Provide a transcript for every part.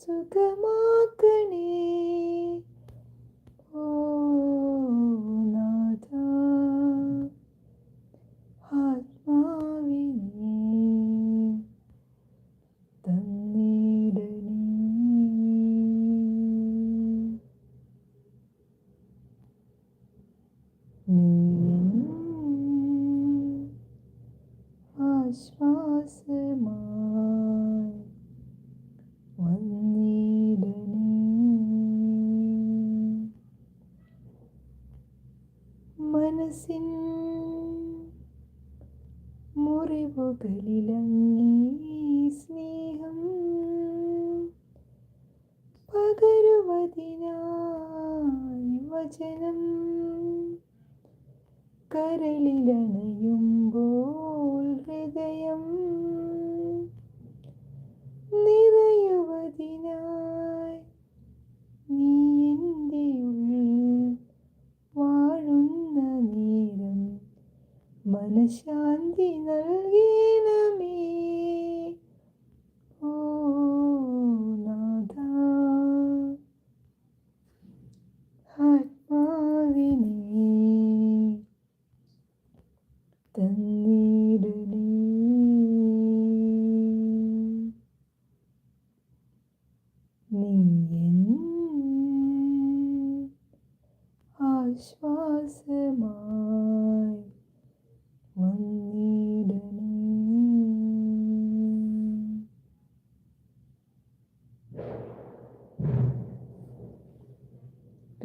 മോചിച്ചു para ele, Liliana.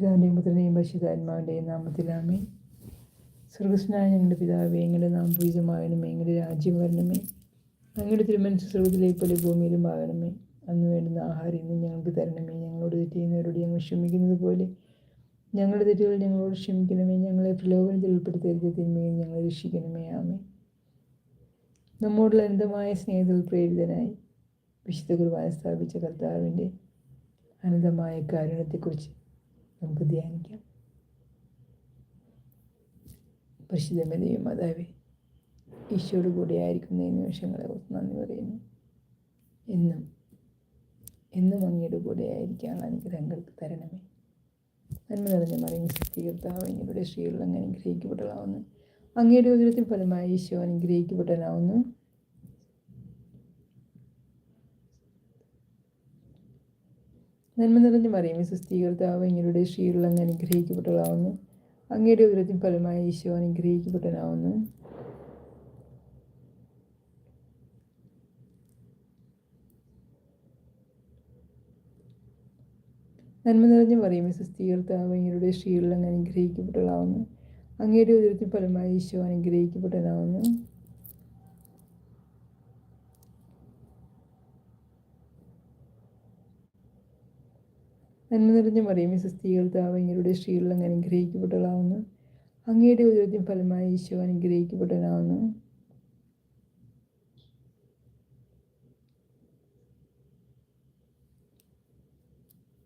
പിതാവിന്റെയും പുത്രനെയും പരിശുദ്ധാത്മാവിന്റെയും നാമത്തിലാമേ സ്വർഗസ്നായ ഞങ്ങളുടെ പിതാവേ എങ്ങനെ നാം പൂജിതമാകണമേ എങ്ങനെ രാജ്യം വരണമേ. ഞങ്ങളുടെ തിരുമനസ് സ്വർഗത്തിലെ പോലെ ഭൂമിയിലും ആകണമേ. അന്ന് വേണ്ടുന്ന ആഹാരം ഇന്ന് ഞങ്ങൾക്ക് തരണമേ. ഞങ്ങളോട് തെറ്റ് ചെയ്യുന്നവരോട് ഞങ്ങൾ ക്ഷമിക്കുന്നത് പോലെ ഞങ്ങളുടെ തെറ്റുകൾ ഞങ്ങളോട് ക്ഷമിക്കണമേ. ഞങ്ങളെ പ്രലോഭനത്തിൽ ഉൾപ്പെടുത്തരുത് തിന്മയും ഞങ്ങളെ രക്ഷിക്കണമേ. ആമേ നമ്മോടുള്ള അനന്തമായ സ്നേഹത്തിൽ പ്രേരിതനായി വിശുദ്ധ കുർബാന സ്ഥാപിച്ച കർത്താവിന്റെ അനന്തമായ കാരുണ്യത്തെക്കുറിച്ച് നമുക്ക് ധ്യാനിക്കാം. പരിശുദ്ധമേ മാതാവേ ഈശോട് കൂടി ആയിരിക്കുന്ന ഈ നിമിഷങ്ങളെ ഓർത്ത് നന്ദി പറയുന്നു. എന്നും എന്നും അങ്ങയുടെ കൂടെ ആയിരിക്കാൻ അനുഗ്രഹങ്ങൾക്ക് തരണമേ. നന്മ നിറഞ്ഞ മറിയും സത്യകർത്താവ് അങ്ങയുടെ ശ്രീകളിൽ അങ്ങ് അനുഗ്രഹിക്കപ്പെട്ടതാവുന്നു അങ്ങയുടെ ഉദരത്തിൽ ഫലമായി ഈശോ അനുഗ്രഹിക്കപ്പെട്ടനാവുന്നു നന്മ നിറഞ്ഞ മറിയും സുസ്ഥീകർത്താവ് എങ്ങളുടെ ശ്രീകളിൽ അങ്ങ് അനുഗ്രഹിക്കപ്പെട്ടതാവുന്നു അങ്ങയുടെ ഉദരത്തിൽ ഫലമായി ഈശോ അനുഗ്രഹിക്കപ്പെട്ടനാവുന്നു നന്മ നിറഞ്ഞ മറിയമേ സുസ്ഥീകർത്താവ് അങ്ങയുടെ ശ്രീകളിൽ അങ്ങ് അനുഗ്രഹിക്കപ്പെട്ടതാവുന്നു അങ്ങയുടെ ഉദരത്തിൽ ഫലമായി ഈശോ അനുഗ്രഹിക്കപ്പെട്ടതാവുന്നു നന്മ നിറഞ്ഞ മറിയമേ സുസ്ഥീകർത്താവ് അങ്ങയുടെ ശ്രീകളിൽ അങ്ങ് അനുഗ്രഹിക്കപ്പെട്ടതാവുന്നു അങ്ങയുടെ ഉദരത്തിൽ ഫലമായി ഈശോ അനുഗ്രഹിക്കപ്പെട്ടതാവുന്നു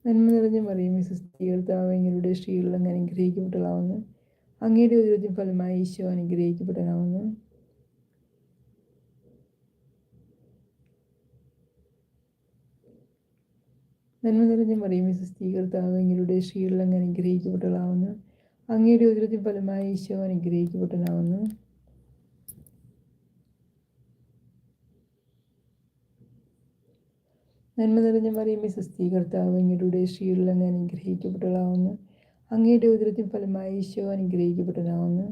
നന്മ നിറഞ്ഞ മറിയമേ സുസ്ഥീകർത്താവ് അങ്ങയുടെ സ്ത്രീകളിൽ അങ്ങ് അനുഗ്രഹിക്കപ്പെട്ടതാവുന്നു അങ്ങയുടെ ഉദരത്തിൽ ഫലമായി ഈശോ അനുഗ്രഹിക്കപ്പെട്ടതാവുന്നു നന്മ നിറഞ്ഞ മറിയമേ വിശ്വസ്തീകർത്താവ് അങ്ങയുടെ ശ്രീകളിൽ അങ്ങ് അനുഗ്രഹിക്കപ്പെട്ടതാവുന്നു അങ്ങയുടെ ഉദരത്തിൽ ഫലമായി ഈശോ അനുഗ്രഹിക്കപ്പെട്ടതാവുന്നു നന്മ നിറഞ്ഞ മറിയമേ വിശ്വസ്തീകർത്താവ് അങ്ങയുടെ ശ്രീകളിൽ അങ്ങ് അനുഗ്രഹിക്കപ്പെട്ടതാവുന്നു അങ്ങയുടെ ഉദരത്തിൽ ഫലമായി ഈശോ അനുഗ്രഹിക്കപ്പെട്ടതാവുന്നു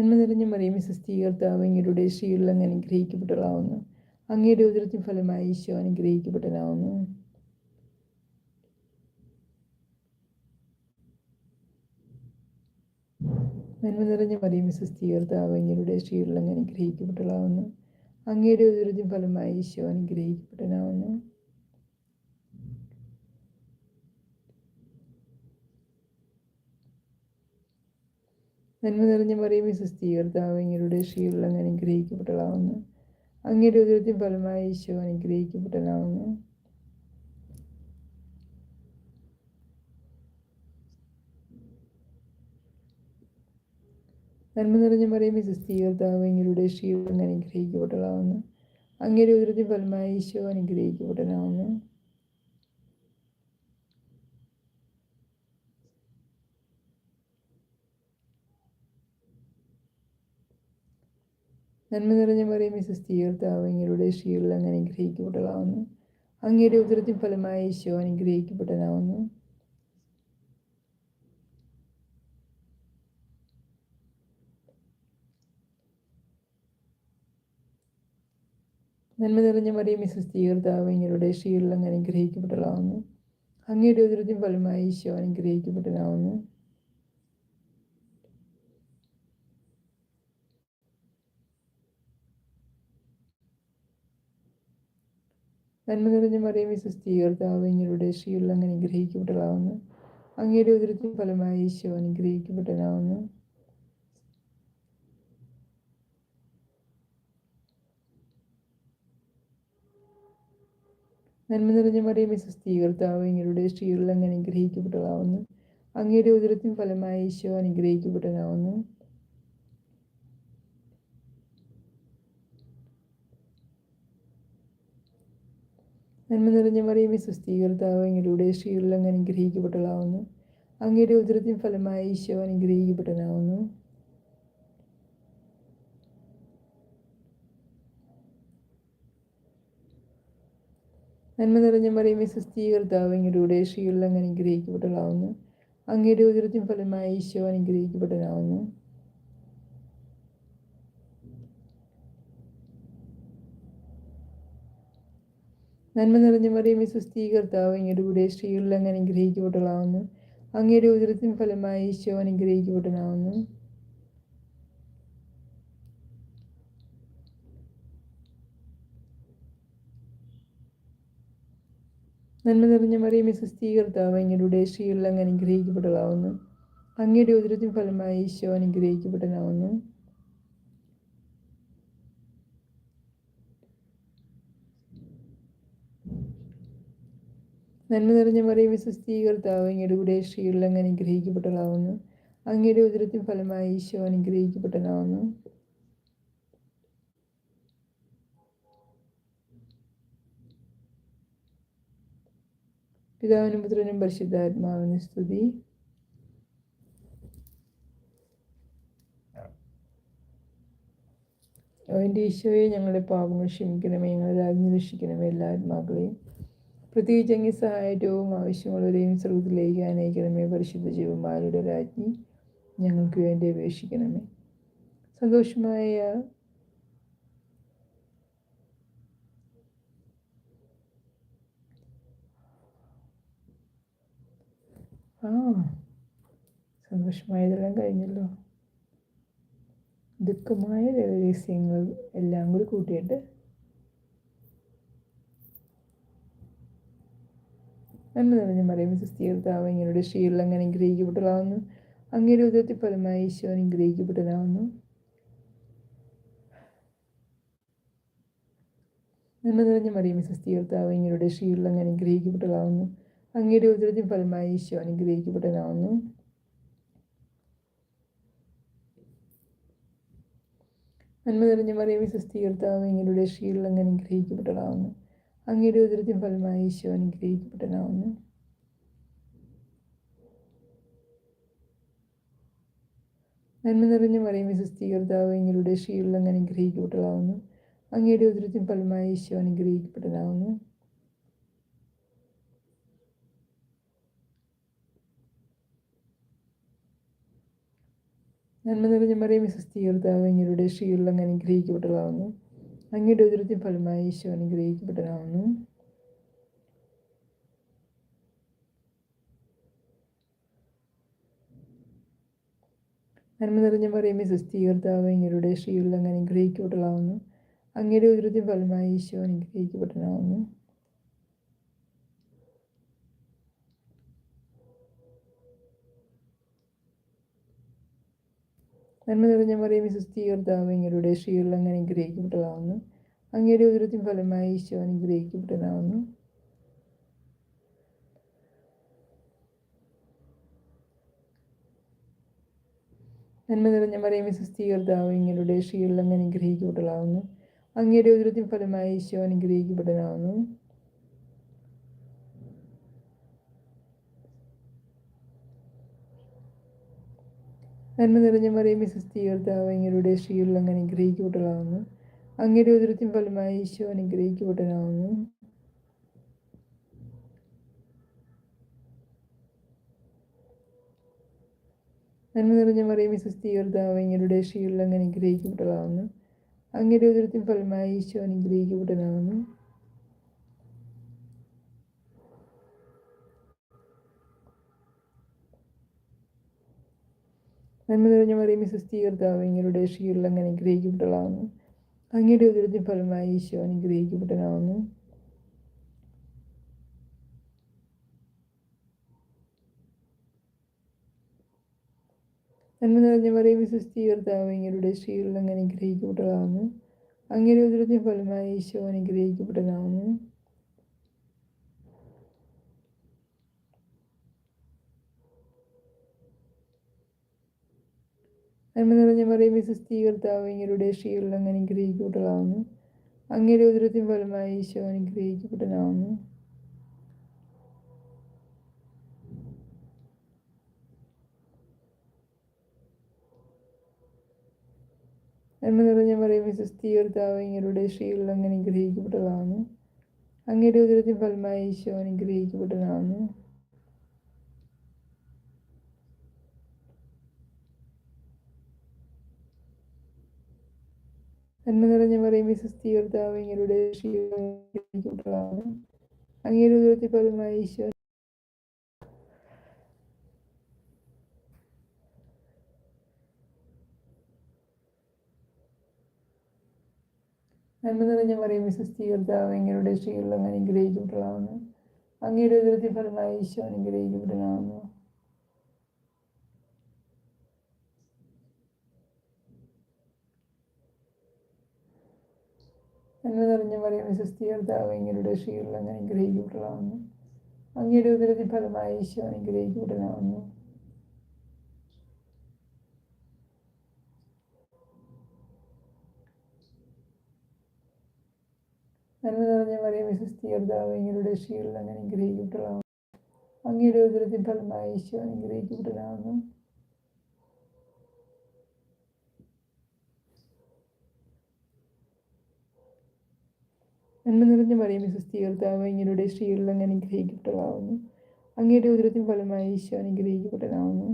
നന്മ നിറഞ്ഞ മറിയമേ സുസ്ഥീകർത്താവ് അങ്ങയുടെ ശ്രീകളിൽ അങ്ങ് അനുഗ്രഹിക്കപ്പെട്ടതാവുന്നു അങ്ങയുടെ ഉദരത്തിൽ ഫലമായി ഈശോ അനുഗ്രഹിക്കപ്പെട്ടതാവുന്നു നന്മ നിറഞ്ഞ മറിയമേ സുസ്ഥീകർത്താവ് അങ്ങയുടെ അങ്ങ് അനുഗ്രഹിക്കപ്പെട്ടതാവുന്നു അങ്ങയുടെ ഉദരത്തിൽ ഫലമായി ഈശോ അനുഗ്രഹിക്കപ്പെട്ടതാവുന്നു നന്മ നിറഞ്ഞ മറിയമേ സുസ്ഥീകർത്താവ് അങ്ങയുടെ ഷീലുള്ള അനുഗ്രഹിക്കപ്പെട്ടതാവുന്നു. അങ്ങയുടെ ഉദരത്തിൻ ഫലമായി ഈശോ അനുഗ്രഹിക്കപ്പെട്ടതാവുന്നു. നന്മ നിറഞ്ഞ മറിയമേ സുസ്ഥീകർത്താവ് ഇങ്ങനെ ഷീലുള്ള അനുഗ്രഹിക്കപ്പെട്ടതാവുന്നു. അങ്ങയുടെ ഉദരത്തിൻ ഫലമായി ഈശോ അനുഗ്രഹിക്കപ്പെട്ടതാവുന്നു. നന്മ നിറഞ്ഞ മറിയ മിസസ് തീർത്താവ് ഇങ്ങനെ ഷീൽ അങ്ങ് അനുഗ്രഹിക്കപ്പെട്ടതാവുന്നു അങ്ങയുടെ ഉദരത്തിൻ ഫലമായി ഈശോ അനുഗ്രഹിക്കപ്പെട്ടതാവുന്നു നന്മ നിറഞ്ഞ മറിയ മിസസ് തീർത്താവ് ഇങ്ങനെ ഷീൽ അങ്ങ് അനുഗ്രഹിക്കപ്പെട്ടതാവുന്നു അങ്ങയുടെ ഉദരത്തിൽ ഫലമായി ഈശോ അനുഗ്രഹിക്കപ്പെട്ടതാവുന്നു നന്മ നിറഞ്ഞ മറിയമേ സുസ്ഥീകർത്താവ് ഇങ്ങനെ ഷീൽ അങ്ങനെ അനുഗ്രഹിക്കപ്പെട്ടതാവുന്നു അങ്ങയുടെ ഉദരത്തിൽ ഫലമായി ഈശോ അനുഗ്രഹിക്കപ്പെട്ടതാവുന്നു നന്മ നിറഞ്ഞ മറിയമേ സുസ്ഥീകർത്താവ് ഇങ്ങനെ ഷീൽ അങ്ങനെ അനുഗ്രഹിക്കപ്പെട്ടതാവുന്നു അങ്ങയുടെ ഉദരത്തിൻ ഫലമായി ഈശോ അനുഗ്രഹിക്കപ്പെട്ടതാവുന്നു നന്മ നിറഞ്ഞ മറിയമേ സ്വസ്ഥീകർത്താവ് എങ്ങളുടെ സ്ത്രീകളിൽ അങ്ങ് അനുഗ്രഹിക്കപ്പെട്ടതാവുന്നു അങ്ങയുടെ ഉദരത്തിൻ ഫലമായി ഈശോ അനുഗ്രഹിക്കപ്പെട്ടതാവുന്നു നന്മ നിറഞ്ഞ മറിയമേ സ്വസ്ഥീകർത്താവ് എങ്ങളുടെ സ്ത്രീകളിൽ അങ്ങ് അനുഗ്രഹിക്കപ്പെട്ടതാവുന്നു അങ്ങയുടെ ഉദരത്തിൻ ഫലമായി ഈശോ അനുഗ്രഹിക്കപ്പെട്ടതാവുന്നു നന്മ നിറഞ്ഞ മറിയമേ സുസ്ഥീകർത്താവ് അങ്ങയുടെ കൂടെ സ്ത്രീകളിൽ അങ്ങ് അനുഗ്രഹിക്കപ്പെട്ടളാവുന്നു അങ്ങയുടെ ഉദരത്തിൻ ഫലമായി ഈശോ അനുഗ്രഹിക്കപ്പെട്ടനാവുന്നു നന്മ നിറഞ്ഞ മറിയമേ സുസ്ഥീകർത്താവ് അങ്ങയുടെ സ്ത്രീകളിൽ അങ്ങ് അനുഗ്രഹിക്കപ്പെട്ടളാവുന്നു അങ്ങയുടെ ഉദരത്തിൻ ഫലമായി ഈശോ അനുഗ്രഹിക്കപ്പെട്ടതാവുന്നു നന്മ നിറഞ്ഞ മറിയ വിശ്വസ്തീകർത്താവ് അങ്ങയുടെ കൂടെ സ്ത്രീകളിൽ അങ്ങ് അനുഗ്രഹിക്കപ്പെട്ടതാവുന്നു അങ്ങയുടെ ഉദരത്തിൻ ഫലമായി ഈശോ അനുഗ്രഹിക്കപ്പെട്ടതാവുന്നു പിതാവിനും പുത്രനും പരിശുദ്ധാത്മാവിന് സ്തുതി. അവന്റെ ഈശോയെ ഞങ്ങളുടെ പാപങ്ങൾ ക്ഷമിക്കണമേ ഞങ്ങളെ രാജ്ഞി രക്ഷിക്കണമേ എല്ലാ ആത്മാക്കളെയും. പ്രത്യേകിച്ച് അങ്ങ് സഹായവും ആവശ്യമുള്ളവരെയും സ്രോതത്തിലേക്ക് അനയിക്കണമേ പരിശുദ്ധ ജീവന്മാരുടെ രാജ്ഞി ഞങ്ങൾക്ക് വേണ്ടി അപേക്ഷിക്കണമേ. സന്തോഷമായ ആ സന്തോഷമായതെല്ലാം കഴിഞ്ഞല്ലോ. ദുഃഖമായ രഹസ്യങ്ങൾ എല്ലാം കൂടി കൂട്ടിയിട്ട് നന്മ നിറഞ്ഞ മറിയം സുസ്ഥീർത്താവ് ഇങ്ങനെയുടെ ശ്രീയിൽ അങ്ങനെ അനുഗ്രഹിക്കപ്പെട്ടതാവുന്നു അങ്ങയുടെ ഉദയത്തിൽ ഫലമായി ഈശോ അനുഗ്രഹിക്കപ്പെട്ടതാവുന്നു നന്മ നിറഞ്ഞ മറിയം സുസ്ഥീർത്താവ് ഇങ്ങനെയുടെ ശ്രീയിൽ അങ്ങനെ അനുഗ്രഹിക്കപ്പെട്ടതാവുന്നു അങ്ങയുടെ ഉദരത്തിൽ ഫലമായി ഈശോ അനുഗ്രഹിക്കപ്പെട്ടതാവുന്നു നന്മ നിറഞ്ഞ മറിയമി സുസ്ഥീകർത്താവ് ഇങ്ങനെയുടെ ശ്രീയിൽ അങ്ങനെ അനുഗ്രഹിക്കപ്പെട്ടതാവുന്നു അങ്ങയുടെ ഉദരത്തിൻ ഫലമായി ഈശോ അനുഗ്രഹിക്കപ്പെട്ടതാവുന്നു നന്മ നിറഞ്ഞ മറിയമി സുസ്ഥീകർത്താവ് ഇങ്ങനെ ശ്രീയുള്ള അനുഗ്രഹിക്കപ്പെട്ടതാവുന്നു അങ്ങയുടെ ഉദരത്തിൻ ഫലമായി ഈശോ അനുഗ്രഹിക്കപ്പെട്ടതാവുന്നു നന്മ നിറഞ്ഞ മറിയമി സുസ്ഥീകർത്താവ് ഇങ്ങനെ ശ്രീയുള്ള അനുഗ്രഹിക്കപ്പെട്ടതാവുന്നു അങ്ങയുടെ ഉദരത്തിൻ ഫലമായി ഈശോ അനുഗ്രഹിക്കപ്പെട്ടനാവുന്നു നന്മ നിറഞ്ഞ പറയുമ്പോൾ സുസ്ഥീകർത്താവ് അങ്ങയുടെ ശ്രീയുള്ള അങ്ങ് അനുഗ്രഹിക്കപ്പെട്ടതാവുന്നു അങ്ങയുടെ ഉദരത്തിൻ ഫലമായി ഈശോ അനുഗ്രഹിക്കപ്പെട്ടതാവുന്നു നന്മ നിറഞ്ഞ മറിയമേ സുസ്ഥീകർത്താവ് അങ്ങയുടെ സ്ത്രീകളിൽ അങ്ങ് അനുഗ്രഹിക്കപ്പെട്ടതാവുന്നു. അങ്ങയുടെ ഉദരത്തിൻ ഫലമായി ഈശോ അനുഗ്രഹിക്കപ്പെട്ടതാവുന്നു. നന്മ നിറഞ്ഞ മറിയമേ സുസ്ഥീകർത്താവ് ഇങ്ങയുടെ സ്ത്രീകളിൽ അങ്ങ് അനുഗ്രഹിക്കപ്പെട്ടതാവുന്നു. അങ്ങയുടെ ഉദരത്തിൻ ഫലമായി ഈശോ അനുഗ്രഹിക്കപ്പെട്ടതാവുന്നു. നന്മ നിറഞ്ഞ മറിയമേ സുസ്ഥീകർത്താവ് ഇങ്ങനെ സ്ത്രീകളിൽ അങ്ങ് അനുഗ്രഹിക്കപ്പെട്ടതാവുന്നു. അങ്ങയുടെ ഉദരത്തിൻ ഫലമായി ഈശോ അനുഗ്രഹിക്കപ്പെട്ടതാവുന്നു. നന്മ നിറഞ്ഞ മറിയമേ സുസ്ഥീകർത്താവ് അങ്ങയുടെ സ്ത്രീകളിൽ അങ്ങ് അനുഗ്രഹിക്കപ്പെട്ടതാവുന്നു. അങ്ങയുടെ ഉദരത്തിൻ ഫലമായി ഈശോ അനുഗ്രഹിക്കപ്പെട്ടതാവുന്നു. നന്മ നിറഞ്ഞ മറിയമേ സ്വസ്ഥീകർത്താവ് ഇങ്ങനെ ഷീറിൽ അങ്ങ് അനുഗ്രഹിക്കപ്പെട്ടതാവുന്നു അങ്ങയുടെ ഉദരത്തിൻ ഫലമായി ഈശോ അനുഗ്രഹിക്കപ്പെട്ടനാവുന്നു നന്മ നിറഞ്ഞ മറിയമേ സ്വസ്ഥീകർത്താവ് ഇങ്ങനെ ഷീറിൽ അങ്ങ് അനുഗ്രഹിക്കപ്പെട്ടതാവുന്നു അങ്ങയുടെ ഉദരത്തിൻ ഫലമായി ഈശോ അനുഗ്രഹിക്കപ്പെട്ടതാവുന്നു നന്മ നിറഞ്ഞ മറിയമേ കർത്താവ് ഇങ്ങനെ ഷീൽ അങ്ങ് അനുഗ്രഹിക്കപ്പെട്ടതാവുന്നു അങ്ങയുടെ ഉദരത്തിൻ ഫലമായി ഈശോ അനുഗ്രഹിക്കപ്പെട്ടനാവുന്നു നന്മ നിറഞ്ഞ മറിയമേ കർത്താവ് ഇങ്ങനെ ഷീൽ അങ്ങ് അനുഗ്രഹിക്കപ്പെട്ടതാവുന്നു അങ്ങയുടെ ഉദരത്തിൻ ഫലമായി ഈശോ അനുഗ്രഹിക്കപ്പെട്ടതാവുന്നു നന്മ നിറഞ്ഞ പറയും വിശ്വസ്തീകർത്താവ് ഷീൽ അനുഗ്രഹിക്കപ്പെട്ടതാവുന്നു അങ്ങയുടെ ഉദരത്തിൻ ഫലമായി ഈശോ നന്മ നിറഞ്ഞ പറയും വിശ്വസ്തീകർത്താവ് എങ്ങനെയുടെ ശ്രീകളിൽ അങ്ങ് അനുഗ്രഹിക്കപ്പെട്ടതാവുന്നു അങ്ങയുടെ ഉദരത്തിൻ ഫലമായി ഈശോ അനുഗ്രഹിക്കപ്പെട്ടതാവുന്നു നന്മ നിറഞ്ഞ മറിയമേ സുസ്ഥീകർത്താവ് അങ്ങയുടെ ഷീൽ അങ്ങ് അനുഗ്രഹിക്കപ്പെട്ടതാവുന്നു അങ്ങയുടെ ഉദരത്തിൻ ഫലമായി ഈശോ അനുഗ്രഹിക്കപ്പെട്ടതാവുന്നു നന്മ നിറഞ്ഞ മറിയം സുസ്ഥീകർത്താവ് അങ്ങയുടെ ഷീൽ അങ്ങ് അനുഗ്രഹിക്കപ്പെട്ടതാവുന്നു അങ്ങയുടെ ഉദരത്തിൻ ഫലമായി ഈശോ അനുഗ്രഹിക്കപ്പെട്ടതാവുന്നു നന്മ നിറഞ്ഞ മറിയമേ സുസ്ഥീകർത്താവ് ഇങ്ങനെയുടെ സ്ത്രീകളിൽ അങ്ങ് അനുഗ്രഹിക്കപ്പെട്ടതാവുന്നു അങ്ങയുടെ ഉദരത്തിന് ഫലമായി ഈശോ അനുഗ്രഹിക്കപ്പെട്ടതാവുന്നു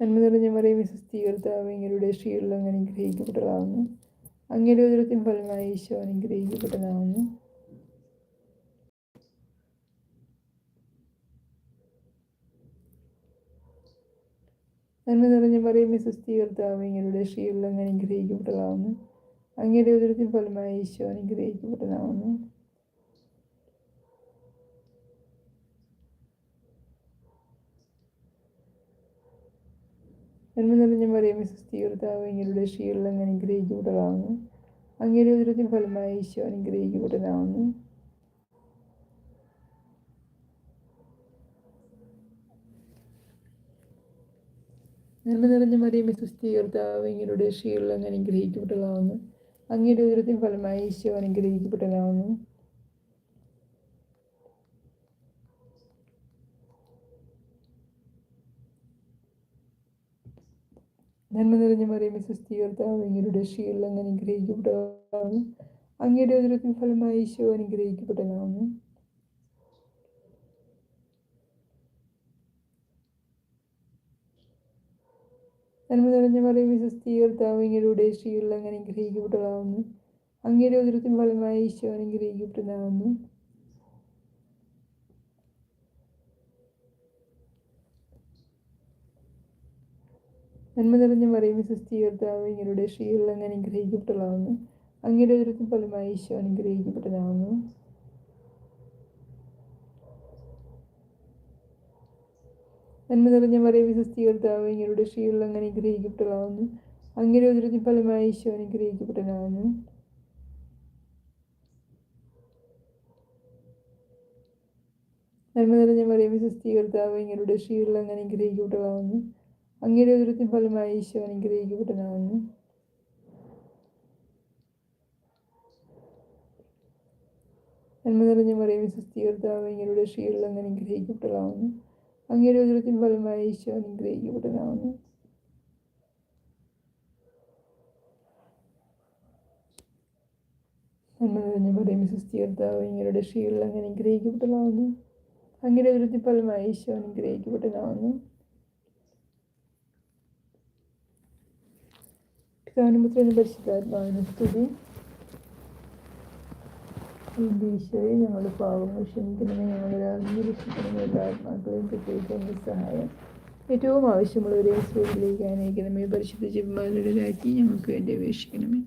നന്മ നിറഞ്ഞ മറിയമേ സുസ്ഥീകർത്താവ് ഇങ്ങനെയുടെ സ്ത്രീകളിൽ അങ്ങ് അനുഗ്രഹിക്കപ്പെട്ടതാവുന്നു അങ്ങയുടെ ഉദരത്തിന് ഫലമായി ഈശോ അനുഗ്രഹിക്കപ്പെട്ടതാവുന്നു നന്മ നിറഞ്ഞ മറിയമേ സുസ്ഥീകർത്താവ് അങ്ങയുടെ ഷീൽ അങ്ങ് അനുഗ്രഹിക്കപ്പെട്ടതാവുന്നു അങ്ങയുടെ ഉദരത്തിൻ ഫലമായി ഈശോ അനുഗ്രഹിക്കപ്പെട്ടതാവുന്നു നന്മ നിറഞ്ഞ മറിയമേ സുസ്ഥീകർത്താവ് അങ്ങയുടെ ഷീൽ അങ്ങ് അനുഗ്രഹിക്കപ്പെട്ടതാവുന്നു അങ്ങയുടെ ഉദരത്തിൻ ഫലമായി ഈശോ അനുഗ്രഹിക്കപ്പെട്ടതാവുന്നു നന്മ നിറഞ്ഞ മറിയമേ സുസ്ഥീകർത്താവ് അങ്ങയുടെ ഷീൽ അങ്ങ് അനുഗ്രഹിക്കപ്പെട്ടതാവുന്നു. അങ്ങയുടെ ഉദരത്തിൻ ഫലമായി ഈശോ അനുഗ്രഹിക്കപ്പെട്ടതാവുന്നു. നന്മ നിറഞ്ഞ മറിയമേ സുസ്ഥീകർത്താവ് അങ്ങയുടെ ഷീൽ അങ്ങ് അനുഗ്രഹിക്കപ്പെട്ടതാവുന്നു. അങ്ങയുടെ ഉദരത്തിൻ ഫലമായി ഈശോ അനുഗ്രഹിക്കപ്പെട്ടതാവുന്നു. നന്മ നിറഞ്ഞ മറിയമേ സുസ്ഥീകർത്താവ് അങ്ങയുടെ ഷീൽ അങ്ങ് അനുഗ്രഹിക്കപ്പെട്ടതാവുന്നു അങ്ങയുടെ ഉദരത്തിൻ ഫലമായി ഈശോ അനുഗ്രഹിക്കപ്പെട്ടതാവുന്നു നന്മ നിറഞ്ഞ മറിയമേ സുസ്ഥീകർത്താവ് അങ്ങയുടെ ഷീൽ അങ്ങ് അനുഗ്രഹിക്കപ്പെട്ടതാവുന്നു അങ്ങയുടെ ഉദരത്തിൻ ഫലമായി ഈശോ അനുഗ്രഹിക്കപ്പെട്ടതാവുന്നു നന്മ നിറഞ്ഞ മറിയമേ സുസ്ഥീകർത്താവ് ഇങ്ങനെ ഷീൽ അങ്ങനെ ഗ്രഹിക്കപ്പെട്ടതാവുന്നു അങ്ങനെ ഉദരത്തിൻ ഫലമായി ഈശോ അനുഗ്രഹിക്കപ്പെട്ടതാവുന്നു നന്മ നിറഞ്ഞ മറിയമേ സുസ്ഥി ഇങ്ങനെ ഇങ്ങയുടെ ശ്രീകളിൽ ഗ്രഹിക്കപ്പെട്ടതാവുന്നു അങ്ങനെ ഉദരത്തിൻ ഫലമായി ഈശോ അനുഗ്രഹിക്കപ്പെട്ടതാവുന്നു നന്മ നിറഞ്ഞ മറിയമേ സുസ്ഥി ഇങ്ങനെ ഇങ്ങയുടെ ശ്രീകളിൽ ഗ്രഹിക്കപ്പെട്ടതാവുന്നു അങ്ങയുടെ ഉദരത്തിൻ ഫലമായി ഈശോ അനുഗ്രഹിക്കപ്പെട്ടതാവുന്നു നമ്മൾ തന്നെ പറയും സുസ്ഥീകർത്താവ് കർത്താവ് ഇങ്ങയുടെ അങ്ങനെ അങ്ങ് അനുഗ്രഹിക്കപ്പെട്ടതാവുന്നു അങ്ങയുടെ ഉദരത്തിൻ ഫലമായ ഈശോ അനുഗ്രഹിക്കപ്പെട്ടതാവുന്നു പിതാവിനും പുത്രനും പരിശുദ്ധാത്മാവിനും സ്തുതി. എന്റെ ഈശോയെ ഞങ്ങളുടെ പാവങ്ങൾ ക്ഷമിക്കണമേ ഞങ്ങളുടെ രാജ്യം രക്ഷിക്കണമേ എല്ലാ ആത്മാക്കളെയും പ്രത്യേകിച്ച് എന്റെ സഹായം. ഏറ്റവും ആവശ്യമുള്ളവരെ സ്കൂളിലേക്ക് അനയിക്കണമേ പരിശുദ്ധ ജിമ്മാരുടെ രാജ്ഞി ഞങ്ങൾക്ക് വേണ്ടി അപേക്ഷിക്കണമേ.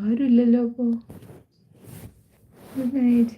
ആരുമില്ലല്ലോ അപ്പോൾ ഗുഡ് നൈറ്റ്